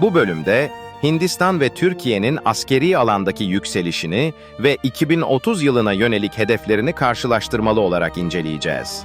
Bu bölümde Hindistan ve Türkiye'nin askeri alandaki yükselişini ve 2030 yılına yönelik hedeflerini karşılaştırmalı olarak inceleyeceğiz.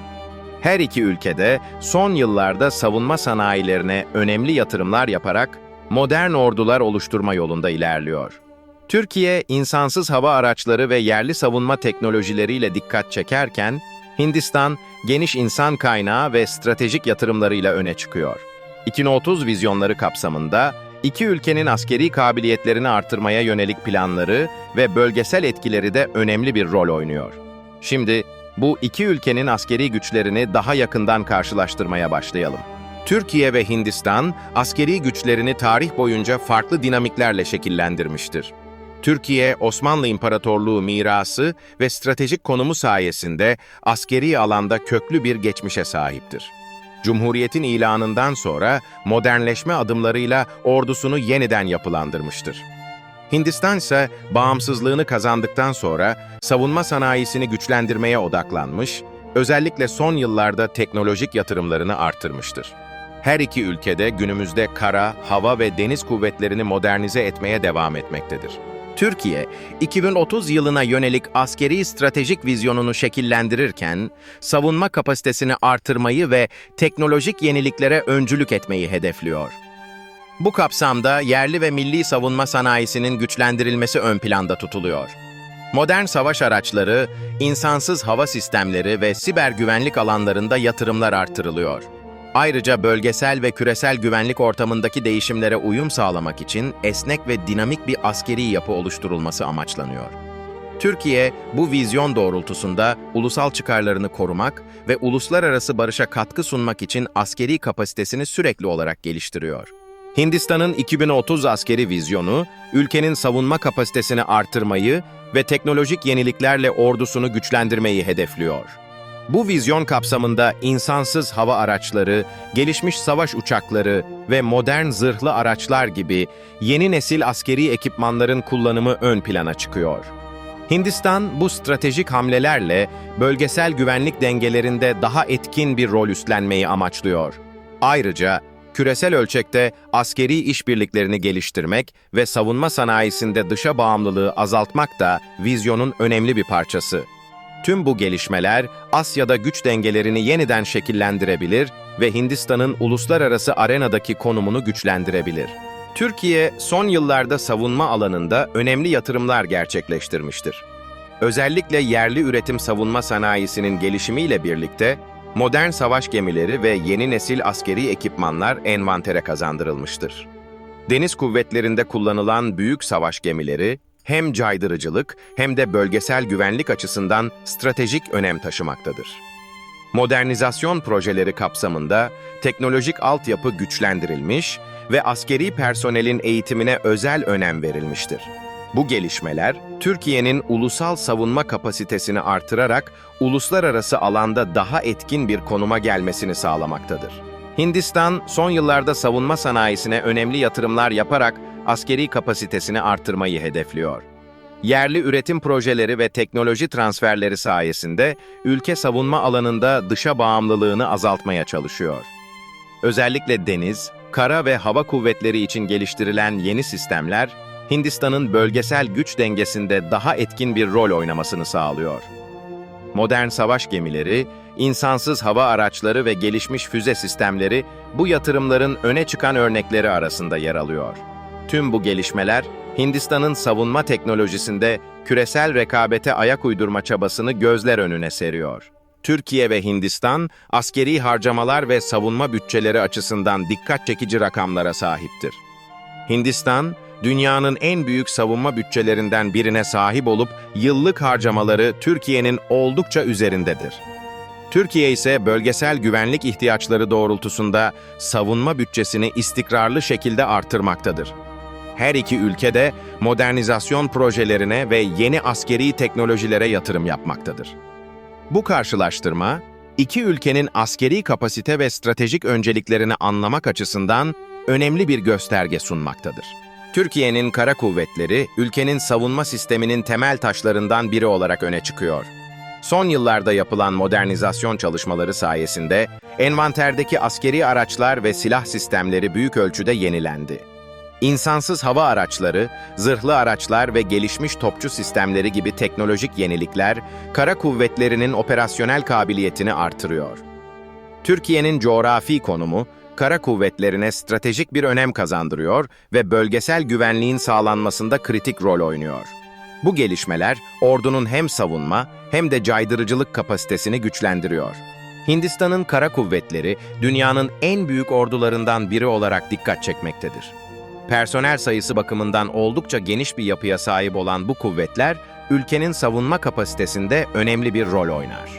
Her iki ülkede son yıllarda savunma sanayilerine önemli yatırımlar yaparak modern ordular oluşturma yolunda ilerliyor. Türkiye, insansız hava araçları ve yerli savunma teknolojileriyle dikkat çekerken, Hindistan, geniş insan kaynağı ve stratejik yatırımlarıyla öne çıkıyor. 2030 vizyonları kapsamında, iki ülkenin askeri kabiliyetlerini artırmaya yönelik planları ve bölgesel etkileri de önemli bir rol oynuyor. Şimdi, bu iki ülkenin askeri güçlerini daha yakından karşılaştırmaya başlayalım. Türkiye ve Hindistan, askeri güçlerini tarih boyunca farklı dinamiklerle şekillendirmiştir. Türkiye, Osmanlı İmparatorluğu mirası ve stratejik konumu sayesinde askeri alanda köklü bir geçmişe sahiptir. Cumhuriyetin ilanından sonra modernleşme adımlarıyla ordusunu yeniden yapılandırmıştır. Hindistan ise bağımsızlığını kazandıktan sonra savunma sanayisini güçlendirmeye odaklanmış, özellikle son yıllarda teknolojik yatırımlarını artırmıştır. Her iki ülkede günümüzde kara, hava ve deniz kuvvetlerini modernize etmeye devam etmektedir. Türkiye, 2030 yılına yönelik askeri stratejik vizyonunu şekillendirirken, savunma kapasitesini artırmayı ve teknolojik yeniliklere öncülük etmeyi hedefliyor. Bu kapsamda yerli ve milli savunma sanayisinin güçlendirilmesi ön planda tutuluyor. Modern savaş araçları, insansız hava sistemleri ve siber güvenlik alanlarında yatırımlar artırılıyor. Ayrıca bölgesel ve küresel güvenlik ortamındaki değişimlere uyum sağlamak için esnek ve dinamik bir askeri yapı oluşturulması amaçlanıyor. Türkiye, bu vizyon doğrultusunda ulusal çıkarlarını korumak ve uluslararası barışa katkı sunmak için askeri kapasitesini sürekli olarak geliştiriyor. Hindistan'ın 2030 askeri vizyonu, ülkenin savunma kapasitesini artırmayı ve teknolojik yeniliklerle ordusunu güçlendirmeyi hedefliyor. Bu vizyon kapsamında insansız hava araçları, gelişmiş savaş uçakları ve modern zırhlı araçlar gibi yeni nesil askeri ekipmanların kullanımı ön plana çıkıyor. Hindistan bu stratejik hamlelerle bölgesel güvenlik dengelerinde daha etkin bir rol üstlenmeyi amaçlıyor. Ayrıca küresel ölçekte askeri işbirliklerini geliştirmek ve savunma sanayisinde dışa bağımlılığı azaltmak da vizyonun önemli bir parçası. Tüm bu gelişmeler Asya'da güç dengelerini yeniden şekillendirebilir ve Hindistan'ın uluslararası arenadaki konumunu güçlendirebilir. Türkiye son yıllarda savunma alanında önemli yatırımlar gerçekleştirmiştir. Özellikle yerli üretim savunma sanayisinin gelişimiyle birlikte modern savaş gemileri ve yeni nesil askeri ekipmanlar envantere kazandırılmıştır. Deniz kuvvetlerinde kullanılan büyük savaş gemileri hem caydırıcılık hem de bölgesel güvenlik açısından stratejik önem taşımaktadır. Modernizasyon projeleri kapsamında teknolojik altyapı güçlendirilmiş ve askeri personelin eğitimine özel önem verilmiştir. Bu gelişmeler, Türkiye'nin ulusal savunma kapasitesini artırarak uluslararası alanda daha etkin bir konuma gelmesini sağlamaktadır. Hindistan, son yıllarda savunma sanayisine önemli yatırımlar yaparak askeri kapasitesini artırmayı hedefliyor. Yerli üretim projeleri ve teknoloji transferleri sayesinde ülke savunma alanında dışa bağımlılığını azaltmaya çalışıyor. Özellikle deniz, kara ve hava kuvvetleri için geliştirilen yeni sistemler, Hindistan'ın bölgesel güç dengesinde daha etkin bir rol oynamasını sağlıyor. Modern savaş gemileri, insansız hava araçları ve gelişmiş füze sistemleri bu yatırımların öne çıkan örnekleri arasında yer alıyor. Tüm bu gelişmeler, Hindistan'ın savunma teknolojisinde küresel rekabete ayak uydurma çabasını gözler önüne seriyor. Türkiye ve Hindistan, askeri harcamalar ve savunma bütçeleri açısından dikkat çekici rakamlara sahiptir. Hindistan, dünyanın en büyük savunma bütçelerinden birine sahip olup yıllık harcamaları Türkiye'nin oldukça üzerindedir. Türkiye ise bölgesel güvenlik ihtiyaçları doğrultusunda savunma bütçesini istikrarlı şekilde artırmaktadır. Her iki ülke de modernizasyon projelerine ve yeni askeri teknolojilere yatırım yapmaktadır. Bu karşılaştırma, iki ülkenin askeri kapasite ve stratejik önceliklerini anlamak açısından önemli bir gösterge sunmaktadır. Türkiye'nin kara kuvvetleri, ülkenin savunma sisteminin temel taşlarından biri olarak öne çıkıyor. Son yıllarda yapılan modernizasyon çalışmaları sayesinde envanterdeki askeri araçlar ve silah sistemleri büyük ölçüde yenilendi. İnsansız hava araçları, zırhlı araçlar ve gelişmiş topçu sistemleri gibi teknolojik yenilikler, kara kuvvetlerinin operasyonel kabiliyetini artırıyor. Türkiye'nin coğrafi konumu, kara kuvvetlerine stratejik bir önem kazandırıyor ve bölgesel güvenliğin sağlanmasında kritik rol oynuyor. Bu gelişmeler, ordunun hem savunma hem de caydırıcılık kapasitesini güçlendiriyor. Hindistan'ın kara kuvvetleri, dünyanın en büyük ordularından biri olarak dikkat çekmektedir. Personel sayısı bakımından oldukça geniş bir yapıya sahip olan bu kuvvetler, ülkenin savunma kapasitesinde önemli bir rol oynar.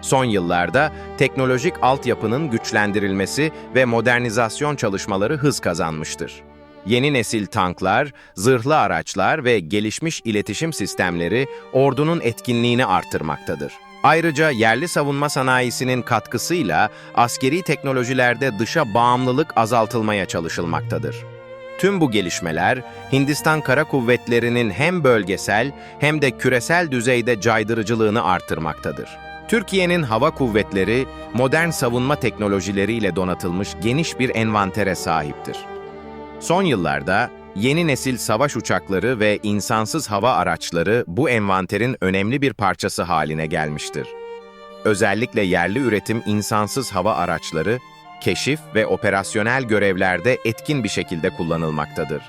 Son yıllarda teknolojik altyapının güçlendirilmesi ve modernizasyon çalışmaları hız kazanmıştır. Yeni nesil tanklar, zırhlı araçlar ve gelişmiş iletişim sistemleri ordunun etkinliğini artırmaktadır. Ayrıca yerli savunma sanayisinin katkısıyla askeri teknolojilerde dışa bağımlılık azaltılmaya çalışılmaktadır. Tüm bu gelişmeler, Hindistan Kara Kuvvetleri'nin hem bölgesel hem de küresel düzeyde caydırıcılığını artırmaktadır. Türkiye'nin hava kuvvetleri, modern savunma teknolojileriyle donatılmış geniş bir envantere sahiptir. Son yıllarda yeni nesil savaş uçakları ve insansız hava araçları bu envanterin önemli bir parçası haline gelmiştir. Özellikle yerli üretim insansız hava araçları, keşif ve operasyonel görevlerde etkin bir şekilde kullanılmaktadır.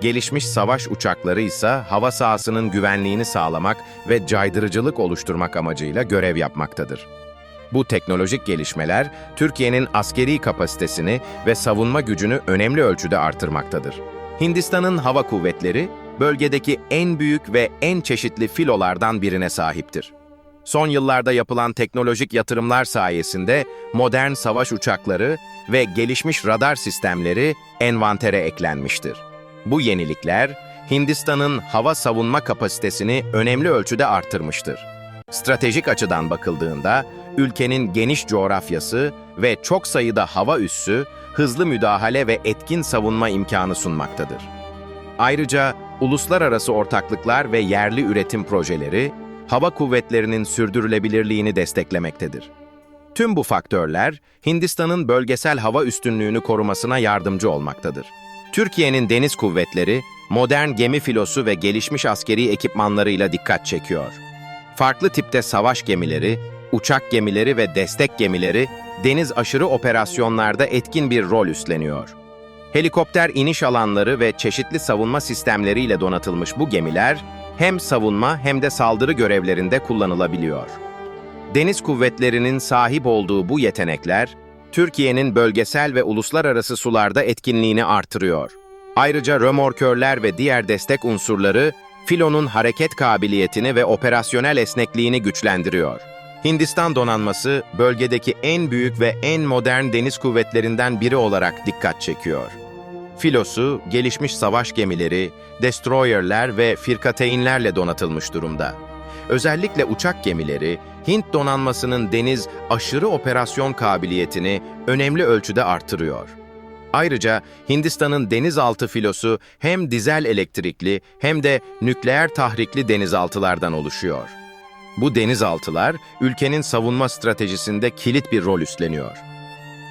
Gelişmiş savaş uçakları ise hava sahasının güvenliğini sağlamak ve caydırıcılık oluşturmak amacıyla görev yapmaktadır. Bu teknolojik gelişmeler Türkiye'nin askeri kapasitesini ve savunma gücünü önemli ölçüde artırmaktadır. Hindistan'ın hava kuvvetleri bölgedeki en büyük ve en çeşitli filolardan birine sahiptir. Son yıllarda yapılan teknolojik yatırımlar sayesinde modern savaş uçakları ve gelişmiş radar sistemleri envantere eklenmiştir. Bu yenilikler Hindistan'ın hava savunma kapasitesini önemli ölçüde artırmıştır. Stratejik açıdan bakıldığında ülkenin geniş coğrafyası ve çok sayıda hava üssü hızlı müdahale ve etkin savunma imkanı sunmaktadır. Ayrıca uluslararası ortaklıklar ve yerli üretim projeleri hava kuvvetlerinin sürdürülebilirliğini desteklemektedir. Tüm bu faktörler Hindistan'ın bölgesel hava üstünlüğünü korumasına yardımcı olmaktadır. Türkiye'nin deniz kuvvetleri modern gemi filosu ve gelişmiş askeri ekipmanlarıyla dikkat çekiyor. Farklı tipte savaş gemileri, uçak gemileri ve destek gemileri deniz aşırı operasyonlarda etkin bir rol üstleniyor. Helikopter iniş alanları ve çeşitli savunma sistemleriyle donatılmış bu gemiler hem savunma hem de saldırı görevlerinde kullanılabiliyor. Deniz kuvvetlerinin sahip olduğu bu yetenekler, Türkiye'nin bölgesel ve uluslararası sularda etkinliğini artırıyor. Ayrıca römorkörler ve diğer destek unsurları, filonun hareket kabiliyetini ve operasyonel esnekliğini güçlendiriyor. Hindistan donanması, bölgedeki en büyük ve en modern deniz kuvvetlerinden biri olarak dikkat çekiyor. Filosu, gelişmiş savaş gemileri, destroyerler ve firkateynlerle donatılmış durumda. Özellikle uçak gemileri, Hint donanmasının deniz aşırı operasyon kabiliyetini önemli ölçüde artırıyor. Ayrıca Hindistan'ın denizaltı filosu hem dizel elektrikli hem de nükleer tahrikli denizaltılardan oluşuyor. Bu denizaltılar ülkenin savunma stratejisinde kilit bir rol üstleniyor.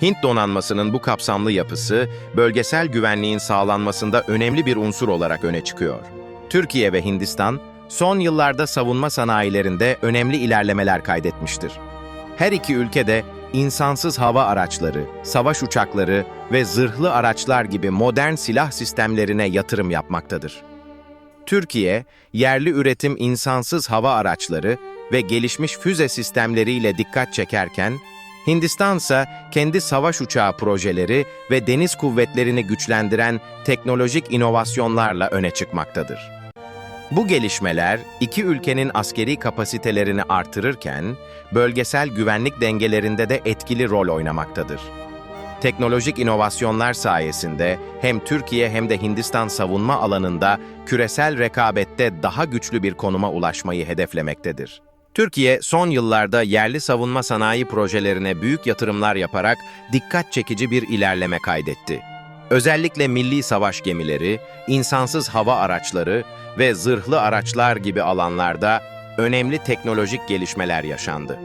Hint donanmasının bu kapsamlı yapısı, bölgesel güvenliğin sağlanmasında önemli bir unsur olarak öne çıkıyor. Türkiye ve Hindistan, son yıllarda savunma sanayilerinde önemli ilerlemeler kaydetmiştir. Her iki ülke de insansız hava araçları, savaş uçakları ve zırhlı araçlar gibi modern silah sistemlerine yatırım yapmaktadır. Türkiye, yerli üretim insansız hava araçları ve gelişmiş füze sistemleriyle dikkat çekerken, Hindistan ise kendi savaş uçağı projeleri ve deniz kuvvetlerini güçlendiren teknolojik inovasyonlarla öne çıkmaktadır. Bu gelişmeler iki ülkenin askeri kapasitelerini artırırken, bölgesel güvenlik dengelerinde de etkili rol oynamaktadır. Teknolojik inovasyonlar sayesinde hem Türkiye hem de Hindistan savunma alanında küresel rekabette daha güçlü bir konuma ulaşmayı hedeflemektedir. Türkiye son yıllarda yerli savunma sanayi projelerine büyük yatırımlar yaparak dikkat çekici bir ilerleme kaydetti. Özellikle milli savaş gemileri, insansız hava araçları ve zırhlı araçlar gibi alanlarda önemli teknolojik gelişmeler yaşandı.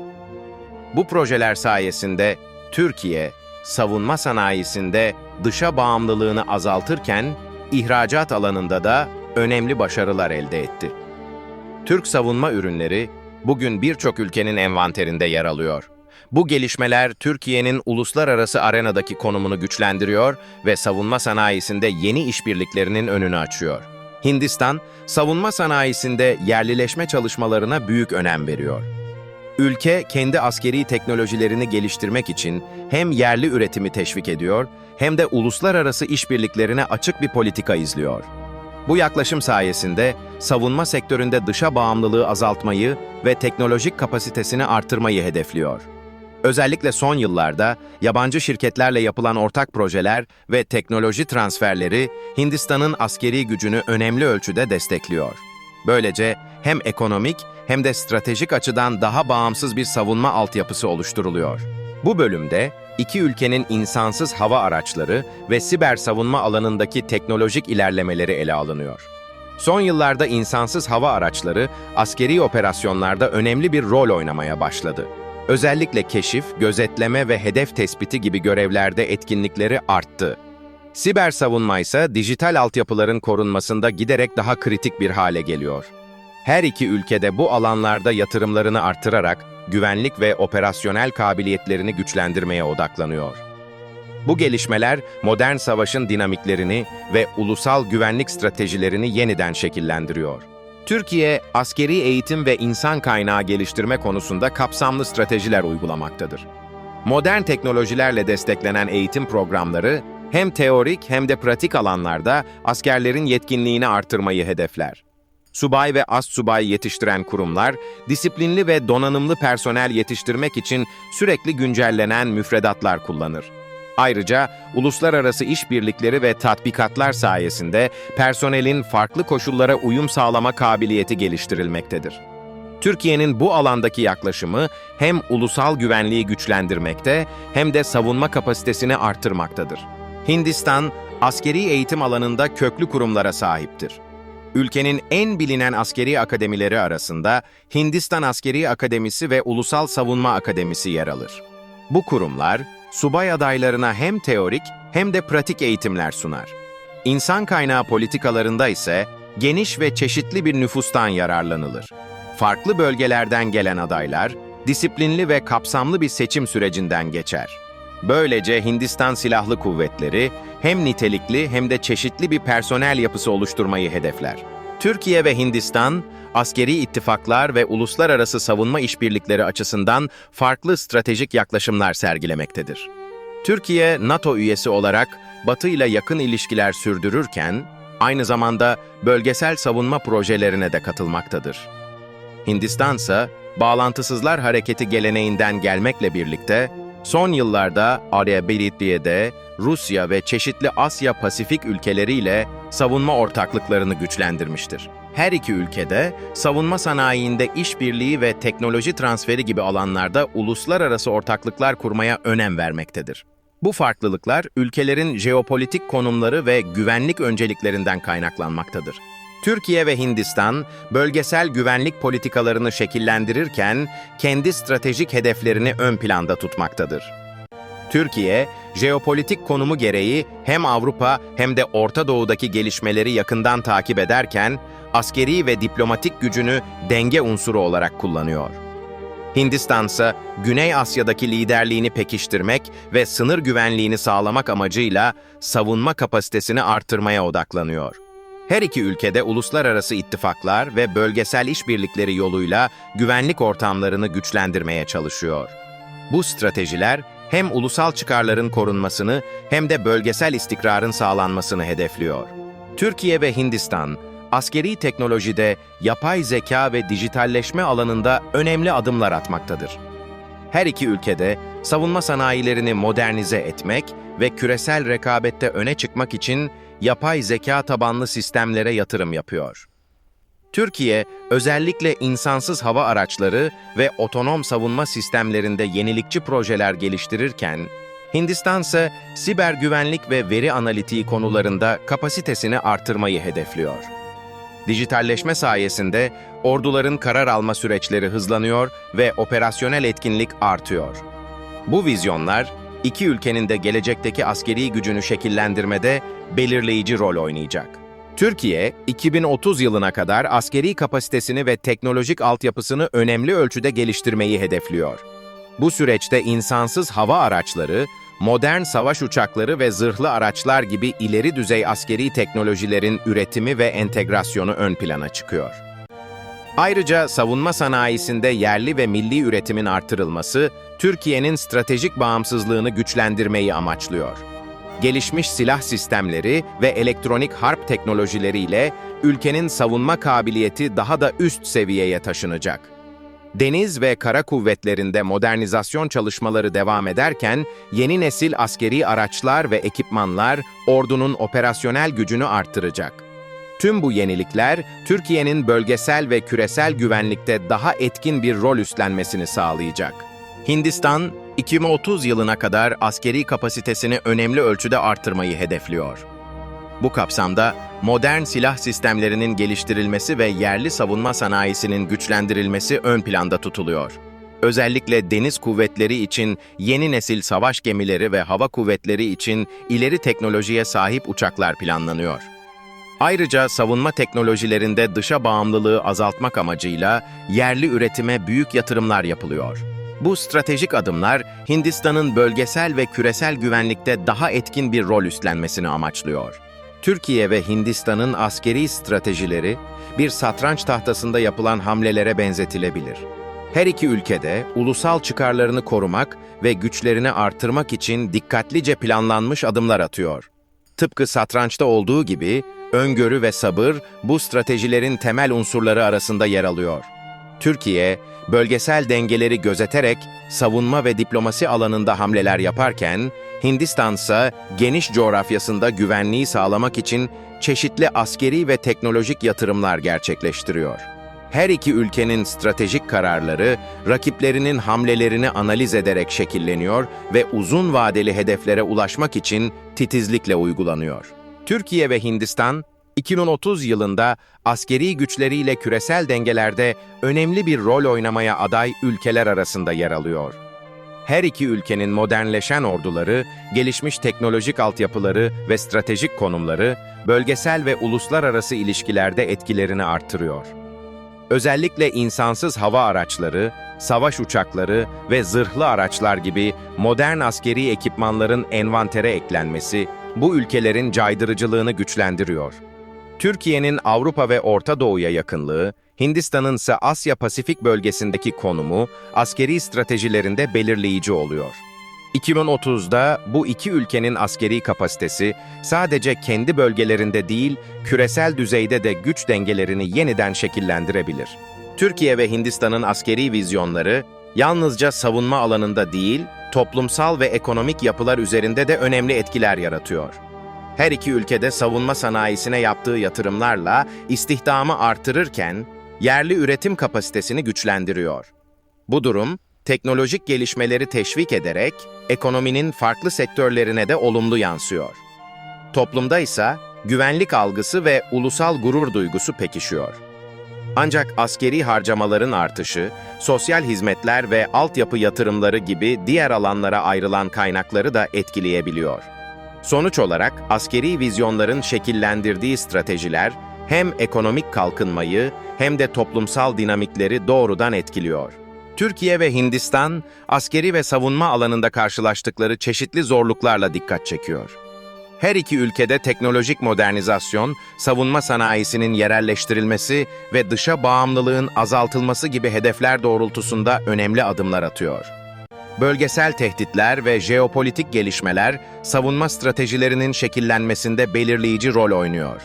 Bu projeler sayesinde Türkiye, savunma sanayisinde dışa bağımlılığını azaltırken ihracat alanında da önemli başarılar elde etti. Türk savunma ürünleri bugün birçok ülkenin envanterinde yer alıyor. Bu gelişmeler Türkiye'nin uluslararası arenadaki konumunu güçlendiriyor ve savunma sanayisinde yeni işbirliklerinin önünü açıyor. Hindistan, savunma sanayisinde yerlileşme çalışmalarına büyük önem veriyor. Ülke kendi askeri teknolojilerini geliştirmek için hem yerli üretimi teşvik ediyor hem de uluslararası işbirliklerine açık bir politika izliyor. Bu yaklaşım sayesinde savunma sektöründe dışa bağımlılığı azaltmayı ve teknolojik kapasitesini artırmayı hedefliyor. Özellikle son yıllarda yabancı şirketlerle yapılan ortak projeler ve teknoloji transferleri Hindistan'ın askeri gücünü önemli ölçüde destekliyor. Böylece hem ekonomik hem de stratejik açıdan daha bağımsız bir savunma altyapısı oluşturuluyor. Bu bölümde iki ülkenin insansız hava araçları ve siber savunma alanındaki teknolojik ilerlemeleri ele alınıyor. Son yıllarda insansız hava araçları askeri operasyonlarda önemli bir rol oynamaya başladı. Özellikle keşif, gözetleme ve hedef tespiti gibi görevlerde etkinlikleri arttı. Siber savunma ise dijital altyapıların korunmasında giderek daha kritik bir hale geliyor. Her iki ülkede bu alanlarda yatırımlarını artırarak güvenlik ve operasyonel kabiliyetlerini güçlendirmeye odaklanıyor. Bu gelişmeler modern savaşın dinamiklerini ve ulusal güvenlik stratejilerini yeniden şekillendiriyor. Türkiye, askeri eğitim ve insan kaynağı geliştirme konusunda kapsamlı stratejiler uygulamaktadır. Modern teknolojilerle desteklenen eğitim programları hem teorik hem de pratik alanlarda askerlerin yetkinliğini artırmayı hedefler. Subay ve astsubay yetiştiren kurumlar, disiplinli ve donanımlı personel yetiştirmek için sürekli güncellenen müfredatlar kullanır. Ayrıca uluslararası işbirlikleri ve tatbikatlar sayesinde personelin farklı koşullara uyum sağlama kabiliyeti geliştirilmektedir. Türkiye'nin bu alandaki yaklaşımı hem ulusal güvenliği güçlendirmekte hem de savunma kapasitesini artırmaktadır. Hindistan, askeri eğitim alanında köklü kurumlara sahiptir. Ülkenin en bilinen askeri akademileri arasında Hindistan Askeri Akademisi ve Ulusal Savunma Akademisi yer alır. Bu kurumlar, subay adaylarına hem teorik hem de pratik eğitimler sunar. İnsan kaynağı politikalarında ise geniş ve çeşitli bir nüfustan yararlanılır. Farklı bölgelerden gelen adaylar, disiplinli ve kapsamlı bir seçim sürecinden geçer. Böylece Hindistan Silahlı Kuvvetleri hem nitelikli hem de çeşitli bir personel yapısı oluşturmayı hedefler. Türkiye ve Hindistan, askeri ittifaklar ve uluslararası savunma işbirlikleri açısından farklı stratejik yaklaşımlar sergilemektedir. Türkiye, NATO üyesi olarak Batı ile yakın ilişkiler sürdürürken, aynı zamanda bölgesel savunma projelerine de katılmaktadır. Hindistan ise bağlantısızlar hareketi geleneğinden gelmekle birlikte son yıllarda Arya Belediye'de Rusya ve çeşitli Asya-Pasifik ülkeleriyle savunma ortaklıklarını güçlendirmiştir. Her iki ülkede savunma sanayinde işbirliği ve teknoloji transferi gibi alanlarda uluslararası ortaklıklar kurmaya önem vermektedir. Bu farklılıklar ülkelerin jeopolitik konumları ve güvenlik önceliklerinden kaynaklanmaktadır. Türkiye ve Hindistan bölgesel güvenlik politikalarını şekillendirirken kendi stratejik hedeflerini ön planda tutmaktadır. Türkiye, jeopolitik konumu gereği hem Avrupa hem de Orta Doğu'daki gelişmeleri yakından takip ederken askeri ve diplomatik gücünü denge unsuru olarak kullanıyor. Hindistan ise Güney Asya'daki liderliğini pekiştirmek ve sınır güvenliğini sağlamak amacıyla savunma kapasitesini artırmaya odaklanıyor. Her iki ülkede uluslararası ittifaklar ve bölgesel işbirlikleri yoluyla güvenlik ortamlarını güçlendirmeye çalışıyor. Bu stratejiler hem ulusal çıkarların korunmasını hem de bölgesel istikrarın sağlanmasını hedefliyor. Türkiye ve Hindistan, askeri teknolojide yapay zeka ve dijitalleşme alanında önemli adımlar atmaktadır. Her iki ülkede savunma sanayilerini modernize etmek ve küresel rekabette öne çıkmak için yapay zeka tabanlı sistemlere yatırım yapıyor. Türkiye, özellikle insansız hava araçları ve otonom savunma sistemlerinde yenilikçi projeler geliştirirken, Hindistan ise siber güvenlik ve veri analitiği konularında kapasitesini artırmayı hedefliyor. Dijitalleşme sayesinde orduların karar alma süreçleri hızlanıyor ve operasyonel etkinlik artıyor. Bu vizyonlar, iki ülkenin de gelecekteki askeri gücünü şekillendirmede belirleyici rol oynayacak. Türkiye, 2030 yılına kadar askeri kapasitesini ve teknolojik altyapısını önemli ölçüde geliştirmeyi hedefliyor. Bu süreçte insansız hava araçları, modern savaş uçakları ve zırhlı araçlar gibi ileri düzey askeri teknolojilerin üretimi ve entegrasyonu ön plana çıkıyor. Ayrıca savunma sanayisinde yerli ve milli üretimin artırılması, Türkiye'nin stratejik bağımsızlığını güçlendirmeyi amaçlıyor. Gelişmiş silah sistemleri ve elektronik harp teknolojileriyle ülkenin savunma kabiliyeti daha da üst seviyeye taşınacak. Deniz ve kara kuvvetlerinde modernizasyon çalışmaları devam ederken, yeni nesil askeri araçlar ve ekipmanlar ordunun operasyonel gücünü arttıracak. Tüm bu yenilikler, Türkiye'nin bölgesel ve küresel güvenlikte daha etkin bir rol üstlenmesini sağlayacak. Hindistan, 2030 yılına kadar askeri kapasitesini önemli ölçüde artırmayı hedefliyor. Bu kapsamda modern silah sistemlerinin geliştirilmesi ve yerli savunma sanayisinin güçlendirilmesi ön planda tutuluyor. Özellikle deniz kuvvetleri için yeni nesil savaş gemileri ve hava kuvvetleri için ileri teknolojiye sahip uçaklar planlanıyor. Ayrıca savunma teknolojilerinde dışa bağımlılığı azaltmak amacıyla yerli üretime büyük yatırımlar yapılıyor. Bu stratejik adımlar Hindistan'ın bölgesel ve küresel güvenlikte daha etkin bir rol üstlenmesini amaçlıyor. Türkiye ve Hindistan'ın askeri stratejileri bir satranç tahtasında yapılan hamlelere benzetilebilir. Her iki ülkede ulusal çıkarlarını korumak ve güçlerini artırmak için dikkatlice planlanmış adımlar atıyor. Tıpkı satrançta olduğu gibi öngörü ve sabır bu stratejilerin temel unsurları arasında yer alıyor. Türkiye, bölgesel dengeleri gözeterek savunma ve diplomasi alanında hamleler yaparken, Hindistan ise geniş coğrafyasında güvenliği sağlamak için çeşitli askeri ve teknolojik yatırımlar gerçekleştiriyor. Her iki ülkenin stratejik kararları, rakiplerinin hamlelerini analiz ederek şekilleniyor ve uzun vadeli hedeflere ulaşmak için titizlikle uygulanıyor. Türkiye ve Hindistan, 2030 yılında askeri güçleriyle küresel dengelerde önemli bir rol oynamaya aday ülkeler arasında yer alıyor. Her iki ülkenin modernleşen orduları, gelişmiş teknolojik altyapıları ve stratejik konumları, bölgesel ve uluslararası ilişkilerde etkilerini artırıyor. Özellikle insansız hava araçları, savaş uçakları ve zırhlı araçlar gibi modern askeri ekipmanların envantere eklenmesi, bu ülkelerin caydırıcılığını güçlendiriyor. Türkiye'nin Avrupa ve Orta Doğu'ya yakınlığı, Hindistan'ın ise Asya-Pasifik bölgesindeki konumu askeri stratejilerinde belirleyici oluyor. 2030'da bu iki ülkenin askeri kapasitesi sadece kendi bölgelerinde değil, küresel düzeyde de güç dengelerini yeniden şekillendirebilir. Türkiye ve Hindistan'ın askeri vizyonları yalnızca savunma alanında değil, toplumsal ve ekonomik yapılar üzerinde de önemli etkiler yaratıyor. Her iki ülkede savunma sanayisine yaptığı yatırımlarla istihdamı artırırken yerli üretim kapasitesini güçlendiriyor. Bu durum, teknolojik gelişmeleri teşvik ederek ekonominin farklı sektörlerine de olumlu yansıyor. Toplumda ise güvenlik algısı ve ulusal gurur duygusu pekişiyor. Ancak askeri harcamaların artışı, sosyal hizmetler ve altyapı yatırımları gibi diğer alanlara ayrılan kaynakları da etkileyebiliyor. Sonuç olarak askeri vizyonların şekillendirdiği stratejiler hem ekonomik kalkınmayı hem de toplumsal dinamikleri doğrudan etkiliyor. Türkiye ve Hindistan, askeri ve savunma alanında karşılaştıkları çeşitli zorluklarla dikkat çekiyor. Her iki ülkede teknolojik modernizasyon, savunma sanayisinin yerelleştirilmesi ve dışa bağımlılığın azaltılması gibi hedefler doğrultusunda önemli adımlar atıyor. Bölgesel tehditler ve jeopolitik gelişmeler savunma stratejilerinin şekillenmesinde belirleyici rol oynuyor.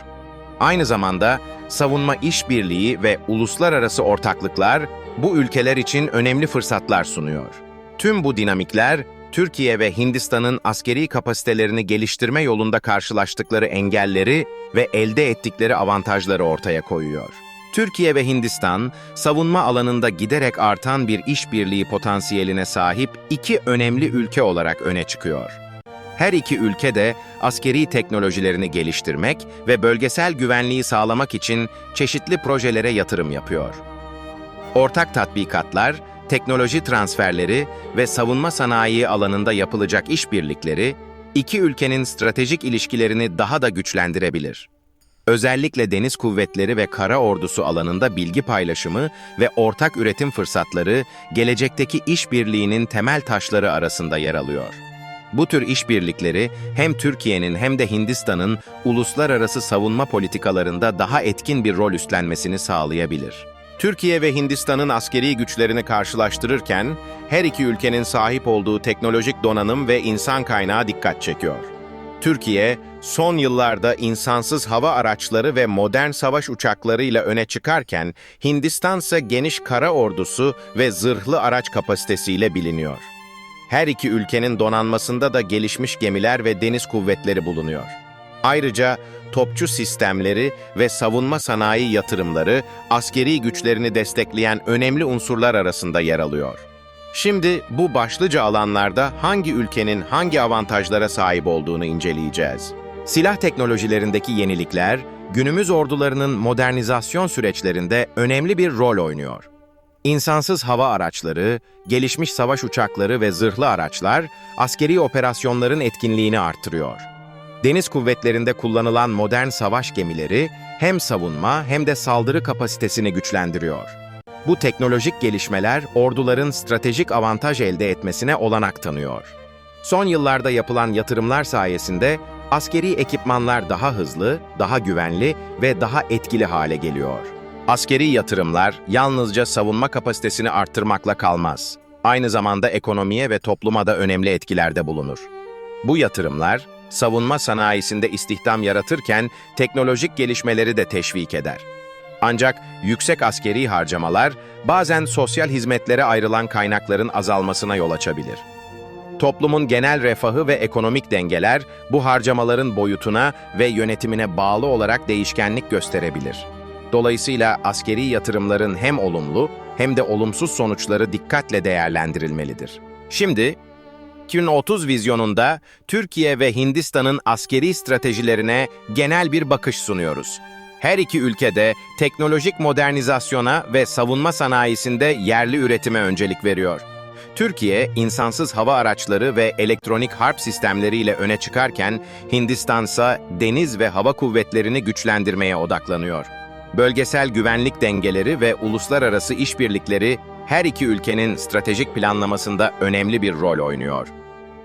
Aynı zamanda savunma işbirliği ve uluslararası ortaklıklar bu ülkeler için önemli fırsatlar sunuyor. Tüm bu dinamikler Türkiye ve Hindistan'ın askeri kapasitelerini geliştirme yolunda karşılaştıkları engelleri ve elde ettikleri avantajları ortaya koyuyor. Türkiye ve Hindistan, savunma alanında giderek artan bir işbirliği potansiyeline sahip iki önemli ülke olarak öne çıkıyor. Her iki ülke de askeri teknolojilerini geliştirmek ve bölgesel güvenliği sağlamak için çeşitli projelere yatırım yapıyor. Ortak tatbikatlar, teknoloji transferleri ve savunma sanayi alanında yapılacak işbirlikleri, iki ülkenin stratejik ilişkilerini daha da güçlendirebilir. Özellikle deniz kuvvetleri ve kara ordusu alanında bilgi paylaşımı ve ortak üretim fırsatları gelecekteki işbirliğinin temel taşları arasında yer alıyor. Bu tür işbirlikleri hem Türkiye'nin hem de Hindistan'ın uluslararası savunma politikalarında daha etkin bir rol üstlenmesini sağlayabilir. Türkiye ve Hindistan'ın askeri güçlerini karşılaştırırken her iki ülkenin sahip olduğu teknolojik donanım ve insan kaynağı dikkat çekiyor. Türkiye, son yıllarda insansız hava araçları ve modern savaş uçaklarıyla öne çıkarken, Hindistan ise geniş kara ordusu ve zırhlı araç kapasitesiyle biliniyor. Her iki ülkenin donanmasında da gelişmiş gemiler ve deniz kuvvetleri bulunuyor. Ayrıca topçu sistemleri ve savunma sanayi yatırımları askeri güçlerini destekleyen önemli unsurlar arasında yer alıyor. Şimdi bu başlıca alanlarda hangi ülkenin hangi avantajlara sahip olduğunu inceleyeceğiz. Silah teknolojilerindeki yenilikler, günümüz ordularının modernizasyon süreçlerinde önemli bir rol oynuyor. İnsansız hava araçları, gelişmiş savaş uçakları ve zırhlı araçlar askeri operasyonların etkinliğini artırıyor. Deniz kuvvetlerinde kullanılan modern savaş gemileri hem savunma hem de saldırı kapasitesini güçlendiriyor. Bu teknolojik gelişmeler orduların stratejik avantaj elde etmesine olanak tanıyor. Son yıllarda yapılan yatırımlar sayesinde askeri ekipmanlar daha hızlı, daha güvenli ve daha etkili hale geliyor. Askeri yatırımlar yalnızca savunma kapasitesini arttırmakla kalmaz. Aynı zamanda ekonomiye ve topluma da önemli etkilerde bulunur. Bu yatırımlar, savunma sanayisinde istihdam yaratırken teknolojik gelişmeleri de teşvik eder. Ancak yüksek askeri harcamalar bazen sosyal hizmetlere ayrılan kaynakların azalmasına yol açabilir. Toplumun genel refahı ve ekonomik dengeler bu harcamaların boyutuna ve yönetimine bağlı olarak değişkenlik gösterebilir. Dolayısıyla askeri yatırımların hem olumlu hem de olumsuz sonuçları dikkatle değerlendirilmelidir. Şimdi 2030 vizyonunda Türkiye ve Hindistan'ın askeri stratejilerine genel bir bakış sunuyoruz. Her iki ülkede teknolojik modernizasyona ve savunma sanayisinde yerli üretime öncelik veriyor. Türkiye, insansız hava araçları ve elektronik harp sistemleriyle öne çıkarken, Hindistan ise deniz ve hava kuvvetlerini güçlendirmeye odaklanıyor. Bölgesel güvenlik dengeleri ve uluslararası işbirlikleri her iki ülkenin stratejik planlamasında önemli bir rol oynuyor.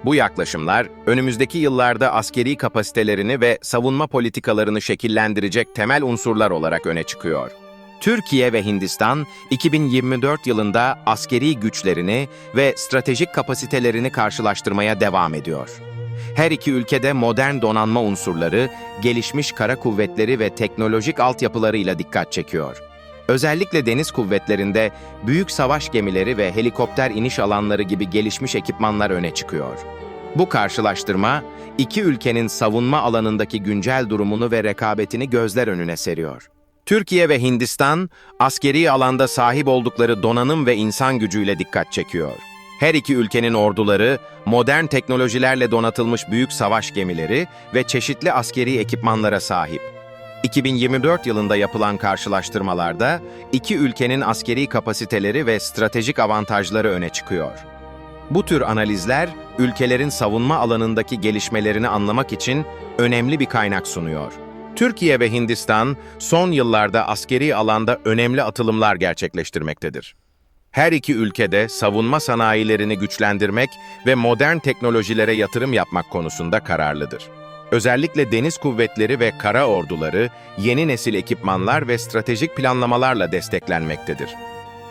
Bu yaklaşımlar, önümüzdeki yıllarda askeri kapasitelerini ve savunma politikalarını şekillendirecek temel unsurlar olarak öne çıkıyor. Türkiye ve Hindistan, 2024 yılında askeri güçlerini ve stratejik kapasitelerini karşılaştırmaya devam ediyor. Her iki ülkede modern donanma unsurları, gelişmiş kara kuvvetleri ve teknolojik altyapılarıyla dikkat çekiyor. Özellikle deniz kuvvetlerinde büyük savaş gemileri ve helikopter iniş alanları gibi gelişmiş ekipmanlar öne çıkıyor. Bu karşılaştırma, iki ülkenin savunma alanındaki güncel durumunu ve rekabetini gözler önüne seriyor. Türkiye ve Hindistan, askeri alanda sahip oldukları donanım ve insan gücüyle dikkat çekiyor. Her iki ülkenin orduları, modern teknolojilerle donatılmış büyük savaş gemileri ve çeşitli askeri ekipmanlara sahip. 2024 yılında yapılan karşılaştırmalarda iki ülkenin askeri kapasiteleri ve stratejik avantajları öne çıkıyor. Bu tür analizler, ülkelerin savunma alanındaki gelişmelerini anlamak için önemli bir kaynak sunuyor. Türkiye ve Hindistan son yıllarda askeri alanda önemli atılımlar gerçekleştirmektedir. Her iki ülkede savunma sanayilerini güçlendirmek ve modern teknolojilere yatırım yapmak konusunda kararlıdır. Özellikle deniz kuvvetleri ve kara orduları yeni nesil ekipmanlar ve stratejik planlamalarla desteklenmektedir.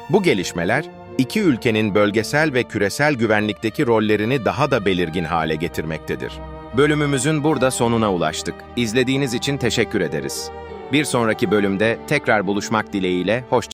Bu gelişmeler, iki ülkenin bölgesel ve küresel güvenlikteki rollerini daha da belirgin hale getirmektedir. Bölümümüzün burada sonuna ulaştık. İzlediğiniz için teşekkür ederiz. Bir sonraki bölümde tekrar buluşmak dileğiyle hoşça